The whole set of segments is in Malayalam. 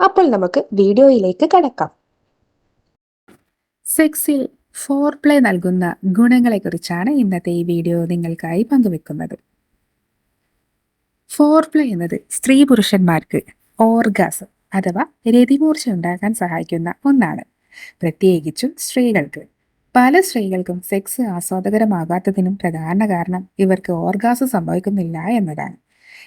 അപ്പോൾ നമുക്ക് വീഡിയോയിലേക്ക് കടക്കാം. സെക്സിൽ ഫോർ പ്ലേ നൽകുന്ന ഗുണങ്ങളെക്കുറിച്ചാണ് ഇന്നത്തെ ഈ വീഡിയോ നിങ്ങൾക്കായി പങ്കുവെക്കുന്നത്. ഫോർ പ്ലേ എന്നത് സ്ത്രീ പുരുഷന്മാർക്ക് ഓർഗാസം അഥവാ രതിമൂർച്ച ഉണ്ടാക്കാൻ സഹായിക്കുന്ന ഒന്നാണ്. പ്രത്യേകിച്ചും സ്ത്രീകൾക്ക്. പല സ്ത്രീകൾക്കും സെക്സ് ആസ്വാദകരമാകാത്തതിനും പ്രധാന കാരണം ഇവർക്ക് ഓർഗാസം സംഭവിക്കുന്നില്ല എന്നതാണ്.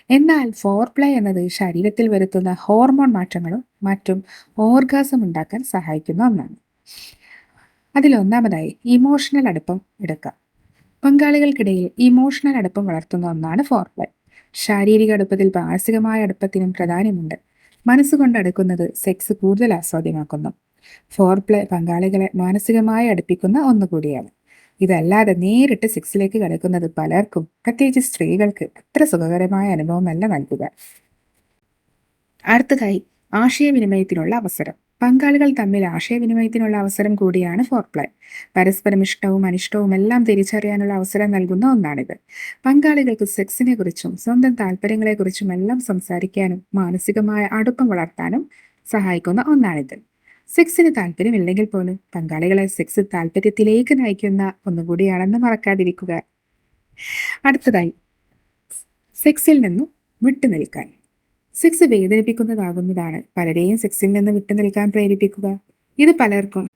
എന്നാൽ ഫോർ പ്ലേ എന്നത് ശരീരത്തിൽ വരുത്തുന്ന ഹോർമോൺ മാറ്റങ്ങളും മറ്റും ഓർഗാസം ഉണ്ടാക്കാൻ സഹായിക്കുന്ന ഒന്നാണ്. അതിലൊന്നാമതായി ഇമോഷണൽ അടുപ്പം എടുക്കാം. പങ്കാളികൾക്കിടയിൽ ഇമോഷണൽ അടുപ്പം വളർത്തുന്ന ഒന്നാണ് ഫോർ പ്ലേ ശാരീരിക അടുപ്പത്തിൽ മാനസികമായ അടുപ്പത്തിനും പ്രാധാന്യമുണ്ട്. മനസ്സുകൊണ്ട് അടുക്കുന്നത് സെക്സ് കൂടുതൽ ആസ്വാദ്യമാക്കുന്നു. ഫോർ പ്ലേ പങ്കാളികളെ മാനസികമായി അടുപ്പിക്കുന്ന ഒന്നുകൂടിയാണ്. ഇതല്ലാതെ നേരിട്ട് സെക്സിലേക്ക് കടക്കുന്നത് പലർക്കും പ്രത്യേകിച്ച് സ്ത്രീകൾക്ക് അത്ര സുഖകരമായ അനുഭവമല്ല നൽകുക. അടുത്തതായി ആശയവിനിമയത്തിനുള്ള അവസരം. പങ്കാളികൾ തമ്മിൽ ആശയവിനിമയത്തിനുള്ള അവസരം കൂടിയാണ് ഫോർ പ്ലേ പരസ്പരം ഇഷ്ടവും അനിഷ്ടവും എല്ലാം തിരിച്ചറിയാനുള്ള അവസരം നൽകുന്ന ഒന്നാണിത്. പങ്കാളികൾക്ക് സെക്സിനെ കുറിച്ചും സ്വന്തം താല്പര്യങ്ങളെക്കുറിച്ചും എല്ലാം സംസാരിക്കാനും മാനസികമായ അടുപ്പം വളർത്താനും സഹായിക്കുന്ന ഒന്നാണിത്. സെക്സിന് താല്പര്യമില്ലെങ്കിൽ പോലും പങ്കാളികളെ സെക്സ് താല്പര്യത്തിലേക്ക് നയിക്കുന്ന ഒന്നുകൂടിയാണെന്ന് മറക്കാതിരിക്കുക. അടുത്തതായി സെക്സിൽ നിന്നും വിട്ടുനിൽക്കാൻ സെക്സ് വേദനിപ്പിക്കുന്നതാകുന്നതാണ് പലരെയും സെക്സിൽ നിന്ന് വിട്ടുനിൽക്കാൻ പ്രേരിപ്പിക്കുക. ഇത് പലർക്കും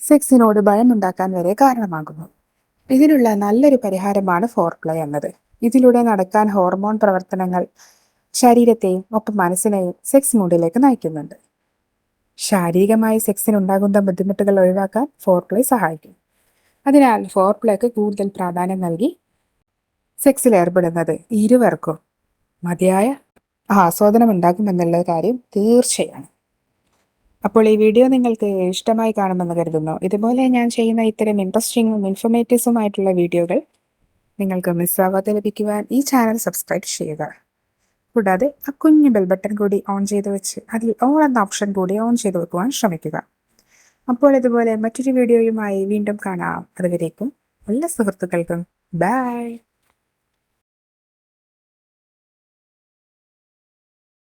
സെക്സിനോട് ഭയം ഉണ്ടാക്കാൻ വരെ കാരണമാകുന്നു. ഇതിനുള്ള നല്ലൊരു പരിഹാരമാണ് ഫോർപ്ലേ എന്നത്. ഇതിലൂടെ നടക്കാൻ ഹോർമോൺ പ്രവർത്തനങ്ങൾ ശരീരത്തെയും ഒപ്പം മനസ്സിനെയും സെക്സ് മൂഡിലേക്ക് നയിക്കുന്നുണ്ട്. ശാരീരികമായി സെക്സിനുണ്ടാകുന്ന ബുദ്ധിമുട്ടുകൾ ഒഴിവാക്കാൻ ഫോർ പ്ലേ സഹായിക്കും. അതിനാൽ ഫോർ പ്ലേക്ക് കൂടുതൽ പ്രാധാന്യം നൽകി സെക്സിൽ ഏർപ്പെടുന്നത് ഇരുവർക്കും മതിയായ ആസ്വാദനം ഉണ്ടാകുമെന്നുള്ള കാര്യം തീർച്ചയാണ്. അപ്പോൾ ഈ വീഡിയോ നിങ്ങൾക്ക് ഇഷ്ടമായി കാണുമെന്ന് കരുതുന്നു. ഇതുപോലെ ഞാൻ ചെയ്യുന്ന ഇത്തരം ഇൻട്രസ്റ്റിംഗും ഇൻഫോർമേറ്റീവ്സുമായിട്ടുള്ള വീഡിയോകൾ നിങ്ങൾക്ക് മിസ്സാവാതെ ലഭിക്കുവാൻ ഈ ചാനൽ സബ്സ്ക്രൈബ് ചെയ്യുക. കൂടാതെ ആ കുഞ്ഞു ബെൽ ബട്ടൺ കൂടി ഓൺ ചെയ്ത് വെച്ച് അതിൽ ഓൾ എന്ന ഓപ്ഷൻ കൂടി ഓൺ ചെയ്ത് വെക്കുവാൻ ശ്രമിക്കുക. അപ്പോൾ ഇതുപോലെ മറ്റൊരു വീഡിയോയുമായി വീണ്ടും കാണാം. അതുവരേക്കും എല്ലാ സുഹൃത്തുക്കൾക്കും ബൈ